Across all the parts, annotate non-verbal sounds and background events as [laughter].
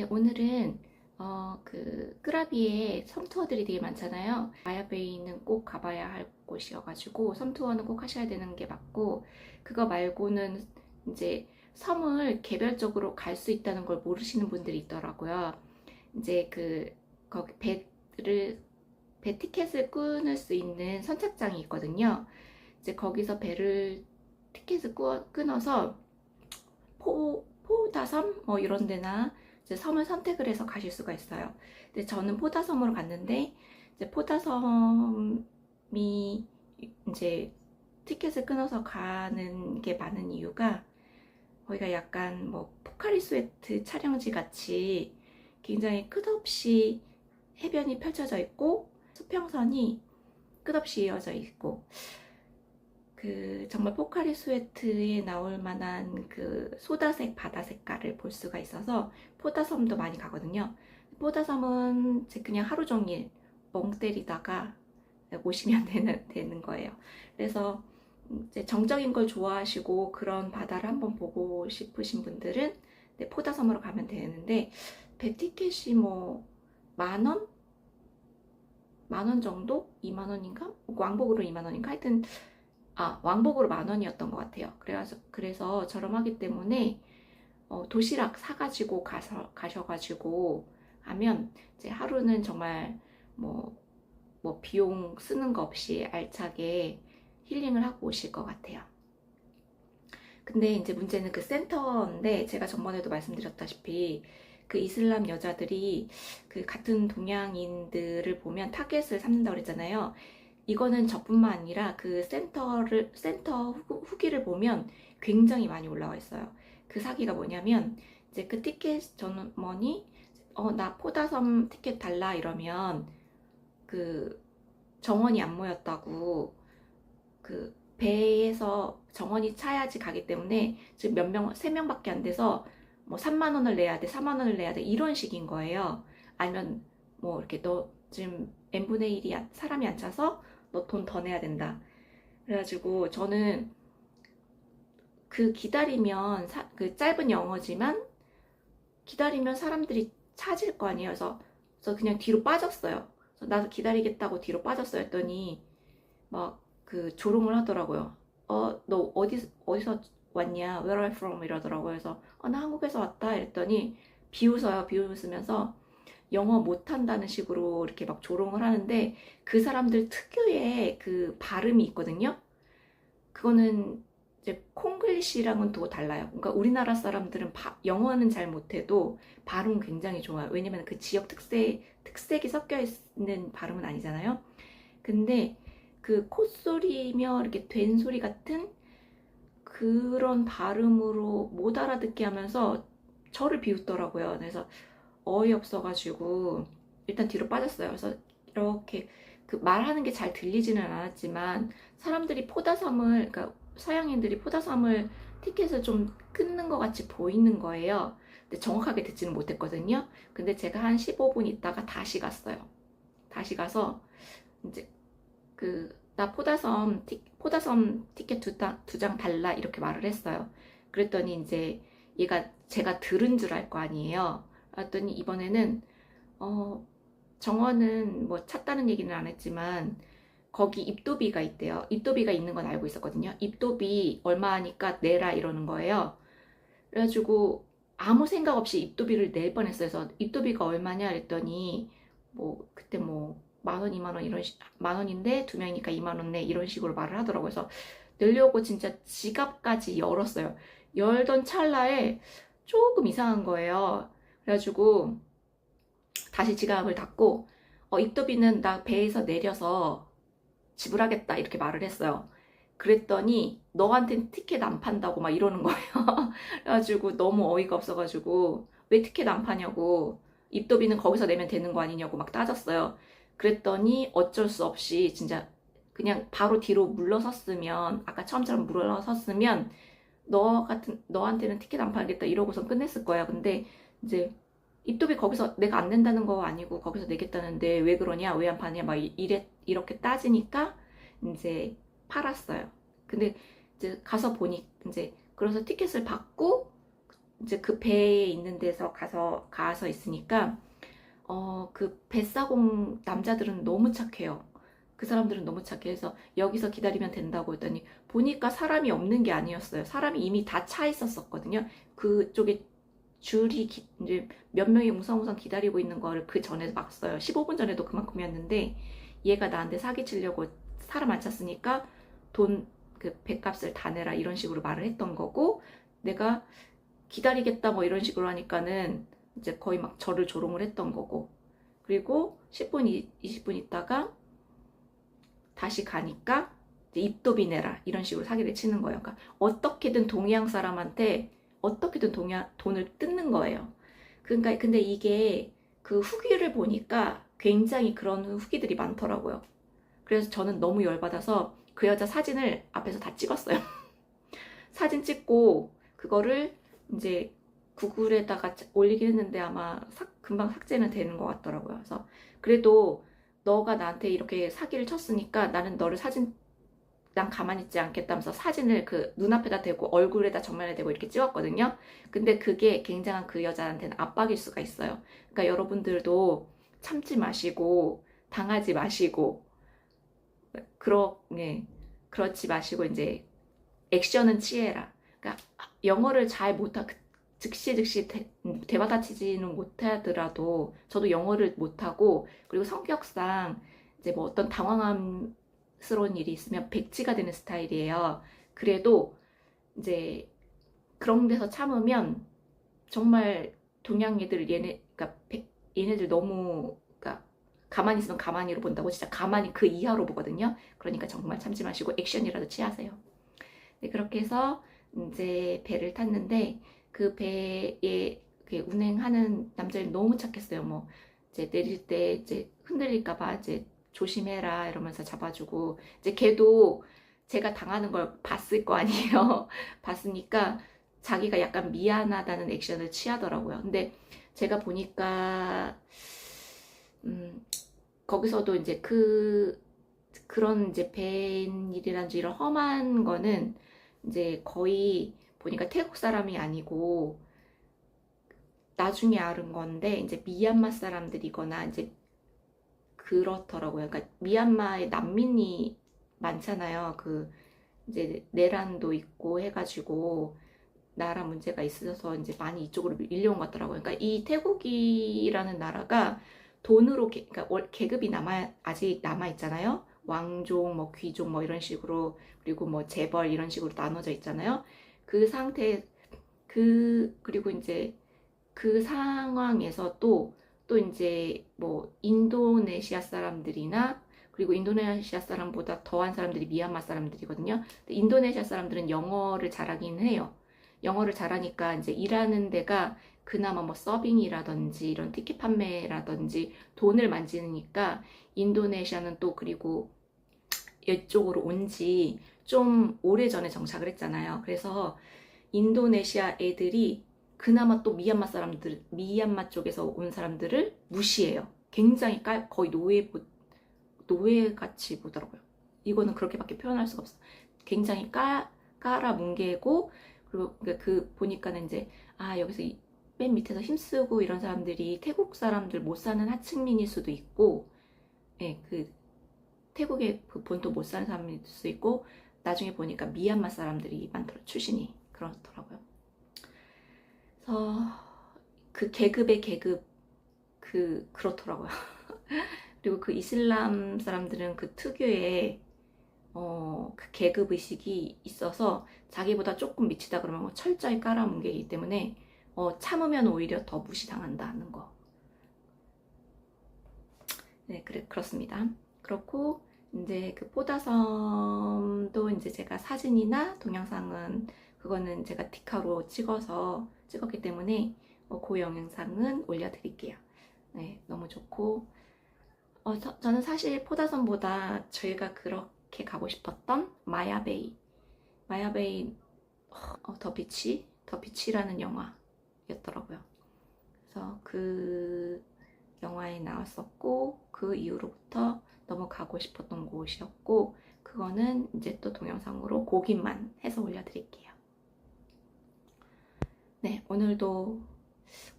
네, 오늘은 어, 그 끄라비에 섬 투어들이 되게 많잖아요. 마야베이는 꼭 가봐야 할 곳이어가지고 섬 투어는 꼭 하셔야 되는 게 맞고 그거 말고는 이제 섬을 개별적으로 갈 수 있다는 걸 모르시는 분들이 있더라고요. 이제 그 거기 배를 배 티켓을 끊을 수 있는 선착장이 있거든요. 이제 거기서 배를 티켓을 끊- 끊어서 포 포다섬 뭐 이런 데나 섬을 선택을 해서 가실 수가 있어요. 근데 저는 포다섬으로 갔는데 이제 포다섬이 이제 티켓을 끊어서 가는 게 많은 이유가 거기가 약간 뭐 포카리 스웨트 촬영지 같이 굉장히 끝없이 해변이 펼쳐져 있고 수평선이 끝없이 이어져 있고 그 정말 포카리 스웨트에 나올 만한 그 소다색 바다 색깔을 볼 수가 있어서 포다섬도 많이 가거든요. 포다섬은 그냥 하루 종일 멍 때리다가 오시면 [laughs] 되는, 되는 거예요. 그래서 정적인 걸 좋아하시고 그런 바다를 한번 보고 싶으신 분들은 네, 포다섬으로 가면 되는데 배 티켓이 뭐 만 원? 만원 정도? 2만 원인가? 왕복으로 2만 원인가? 하여튼 아, 왕복으로 만 원이었던 것 같아요. 그래서, 그래서 저렴하기 때문에 어, 도시락 사가지고 가서, 가셔가지고 하면 이제 하루는 정말 뭐, 뭐 비용 쓰는 거 없이 알차게 힐링을 하고 오실 것 같아요. 근데 이제 문제는 그 센터인데 제가 전번에도 말씀드렸다시피 그 이슬람 여자들이 그 같은 동양인들을 보면 타겟을 삼는다고 그랬잖아요. 이거는 저뿐만 아니라 그 센터를 센터 후, 후기를 보면 굉장히 많이 올라와 있어요. 그 사기가 뭐냐면 이제 그 티켓 전원이 어 나 포다섬 티켓 달라 이러면 그 정원이 안 모였다고 그 배에서 정원이 차야지 가기 때문에 지금 몇 명, 세 명밖에 안 돼서 뭐 3만 원을 내야 돼, 4만 원을 내야 돼 이런 식인 거예요. 아니면 뭐 이렇게 너 지금 n분의 1이 사람이 안 차서 너 돈 더 내야 된다. 그래가지고 저는 그 기다리면 사- 그 짧은 영어지만 기다리면 사람들이 찾을 거 아니에요. 그래서, 그래서 그냥 뒤로 빠졌어요. 그래서 나도 기다리겠다고 뒤로 빠졌어요. 했더니 막 그 조롱을 하더라고요. 어, 너 어디 어디서 왔냐? Where are you from? 이러더라고요. 그래서 어, 나 한국에서 왔다. 이랬더니 비웃어요. 비웃으면서 영어 못한다는 식으로 이렇게 막 조롱을 하는데 그 사람들 특유의 그 발음이 있거든요. 그거는 이제 콩글리시랑은 또 달라요. 그러니까 우리나라 사람들은 바- 영어는 잘 못해도 발음 굉장히 좋아요. 왜냐면 그 지역 특색, 특색이 섞여 있는 발음은 아니잖아요. 근데 그 콧소리며 이렇게 된 소리 같은 그런 발음으로 못 알아듣게 하면서 저를 비웃더라고요. 그래서 어이없어가지고 일단 뒤로 빠졌어요. 그래서 이렇게 그 말하는 게 잘 들리지는 않았지만 사람들이 포다섬을 그러니까 서양인들이 포다섬을 티켓을 좀 끊는 것 같이 보이는 거예요. 근데 정확하게 듣지는 못했거든요. 근데 제가 한 15분 있다가 다시 갔어요. 다시 가서 이제 그 나 포다섬 티, 포다섬 티켓 두 장 달라 이렇게 말을 했어요. 그랬더니 이제 얘가 제가 들은 줄 알 거 아니에요. 그랬더니 이번에는 어 정원은 뭐 찾다는 얘기는 안 했지만 거기 입도비가 있대요. 입도비가 있는 건 알고 있었거든요. 입도비 얼마 하니까 내라 이러는 거예요. 그래가지고 아무 생각 없이 입도비를 낼 뻔했어요. 그래서 입도비가 얼마냐 그랬더니 뭐 그때 뭐 만 원, 이만 원 이런 식, 만 원인데 두 명이니까 이만 원 내 이런 식으로 말을 하더라고요. 그래서 내려고 진짜 지갑까지 열었어요. 열던 찰나에 조금 이상한 거예요. 그래가지고 다시 지갑을 닫고 어, 입도비는 나 배에서 내려서 지불하겠다 이렇게 말을 했어요. 그랬더니 너한텐 티켓 안 판다고 막 이러는 거예요. [laughs] 그래가지고 너무 어이가 없어가지고 왜 티켓 안 파냐고 입도비는 거기서 내면 되는 거 아니냐고 막 따졌어요. 그랬더니 어쩔 수 없이 진짜 그냥 바로 뒤로 물러섰으면 아까 처음처럼 물러섰으면 너 같은 너한테는 티켓 안 팔겠다 이러고선 끝냈을 거야. 근데 이제 입도비 거기서 내가 안 낸다는 거 아니고 거기서 내겠다는데 왜 그러냐 왜 안 파냐 막 이래 이렇게 따지니까 이제 팔았어요. 근데 이제 가서 보니 이제 그래서 티켓을 받고 이제 그 배에 있는 데서 가서 가서 있으니까 어 그 뱃사공 남자들은 너무 착해요. 그 사람들은 너무 착해서 여기서 기다리면 된다고 했더니 보니까 사람이 없는 게 아니었어요. 사람이 이미 다 차 있었었거든요. 그쪽에 줄이 기- 이제 몇 명이 웅성웅성 기다리고 있는 거를 그 전에 봤어요. 15분 전에도 그만큼이었는데 얘가 나한테 사기치려고 사람 안 찼으니까 돈 그 배값을 다 내라 이런 식으로 말을 했던 거고 내가 기다리겠다 뭐 이런 식으로 하니까는 이제 거의 막 저를 조롱을 했던 거고 그리고 10분 20분 있다가 다시 가니까 입도비 내라 이런 식으로 사기를 치는 거예요. 그러니까 어떻게든 동양 사람한테 어떻게든 동양 돈을 뜯는 거예요. 그러니까 근데 이게 그 후기를 보니까 굉장히 그런 후기들이 많더라고요. 그래서 저는 너무 열받아서 그 여자 사진을 앞에서 다 찍었어요. [laughs] 사진 찍고 그거를 이제 구글에다가 올리긴 했는데 아마 삭- 금방 삭제는 되는 것 같더라고요. 그래서 그래도 너가 나한테 이렇게 사기를 쳤으니까 나는 너를 사진 난 가만히 있지 않겠다면서 사진을 그 눈앞에다 대고 얼굴에다 정면에 대고 이렇게 찍었거든요. 근데 그게 굉장한 그 여자한테는 압박일 수가 있어요. 그러니까 여러분들도 참지 마시고 당하지 마시고 그러 예 그렇지 마시고 이제 액션은 취해라. 그러니까 영어를 잘 못하 즉시 즉시 대, 대받아치지는 못하더라도 저도 영어를 못하고 그리고 성격상 이제 뭐 어떤 당황 스러운 일이 있으면 백지가 되는 스타일이에요. 그래도 이제 그런 데서 참으면 정말 동양 애들 얘네 그러니까 백- 얘네들 너무 그러니까 가만히 있으면 가만히로 본다고 진짜 가만히 그 이하로 보거든요. 그러니까 정말 참지 마시고 액션이라도 취하세요. 네, 그렇게 해서 이제 배를 탔는데 그 배에 운행하는 남자들이 너무 착했어요. 뭐 이제 내릴 때 이제 흔들릴까봐 이제 조심해라 이러면서 잡아주고 이제 걔도 제가 당하는 걸 봤을 거 아니에요. [laughs] 봤으니까 자기가 약간 미안하다는 액션을 취하더라고요. 근데 제가 보니까 음, 거기서도 이제 그 그런 이제 벤 일이란지 이런 험한 거는 이제 거의 보니까 태국 사람이 아니고 나중에 알은 건데 이제 미얀마 사람들이거나 이제 그렇더라고요. 그러니까 미얀마에 난민이 많잖아요. 그 이제 내란도 있고 해가지고 나라 문제가 있어서 이제 많이 이쪽으로 밀려온 것 같더라고요. 그러니까 이 태국이라는 나라가 돈으로 계, 그러니까 월- 계급이 남아 아직 남아 있잖아요. 왕족, 뭐 귀족, 뭐 이런 식으로 그리고 뭐 재벌 이런 식으로 나눠져 있잖아요. 그 상태 그 그리고 이제 그 상황에서 또 또 이제 뭐 인도네시아 사람들이나 그리고 인도네시아 사람보다 더한 사람들이 미얀마 사람들이거든요. 인도네시아 사람들은 영어를 잘하긴 해요. 영어를 잘하니까 이제 일하는 데가 그나마 뭐 서빙이라든지 이런 티켓 판매라든지 돈을 만지니까 인도네시아는 또 그리고 이쪽으로 온 지 좀 오래전에 정착을 했잖아요. 그래서 인도네시아 애들이 그나마 또 미얀마 사람들, 미얀마 쪽에서 온 사람들을 무시해요. 굉장히 깔, 거의 노예, 보- 노예같이 보더라고요. 이거는 그렇게밖에 표현할 수가 없어. 굉장히 깔, 깔아 뭉개고, 그리고 그- 그 보니까는 이제, 아, 여기서 이- 맨 밑에서 힘쓰고 이런 사람들이 태국 사람들 못 사는 하층민일 수도 있고, 예, 그, 태국의 그 본토 못 사는 사람일 수 있고, 나중에 보니까 미얀마 사람들이 많더라, 출신이. 그렇더라고요. 그래서 그 계급의 계급, 그, 그렇더라고요. [laughs] 그리고 그 이슬람 사람들은 그 특유의, 어, 그 계급 의식이 있어서 자기보다 조금 미치다 그러면 뭐 철저히 깔아뭉개기 때문에, 어, 참으면 오히려 더 무시당한다는 거. 네, 그래, 그렇습니다. 그렇고, 이제 그 포다섬도 이제 제가 사진이나 동영상은 그거는 제가 디카로 찍어서 찍었기 때문에 어, 그 영상은 올려드릴게요. 네, 너무 좋고 어, 저, 저는 사실 포다섬보다 저희가 그렇게 가고 싶었던 마야베이 마야베이 어, 더 비치 더 비치라는 영화였더라고요. 그래서 그 영화에 나왔었고 그 이후로부터 너무 가고 싶었던 곳이었고 그거는 이제 또 동영상으로 고기만 해서 올려드릴게요. 네, 오늘도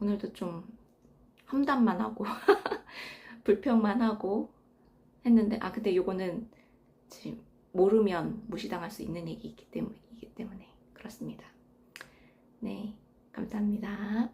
오늘도 좀 험담만 하고 [laughs] 불평만 하고 했는데 아 근데 요거는 지금 모르면 무시당할 수 있는 얘기이기 때문이기 때문에 그렇습니다. 네, 감사합니다.